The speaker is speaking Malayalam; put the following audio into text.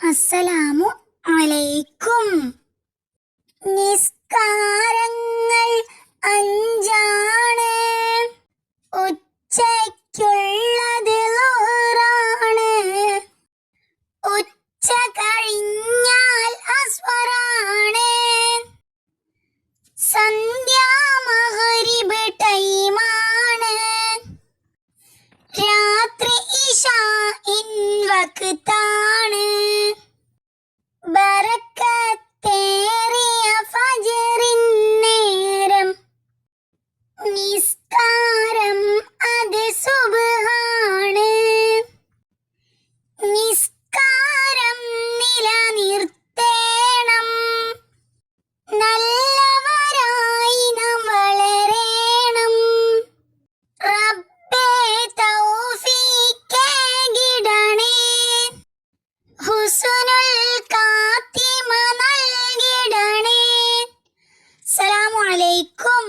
അസ്സലാമു അലൈക്കും. നിസ്കാരങ്ങൾ അഞ്ചാണ്. ഉച്ചയ്ക്കുള്ളത് നിസ്കാരം അത് സുബാണ് നിസ്കാരം നിലനിർത്തേണം. നല്ലവരായി നാം വളരേണം. റബ്ബേ തൗഫീക്കേകിടണേ ഹുസ്നുൽ കാത്തിമ നൽകിടണേ. അസ്സലാമു അലൈക്കും.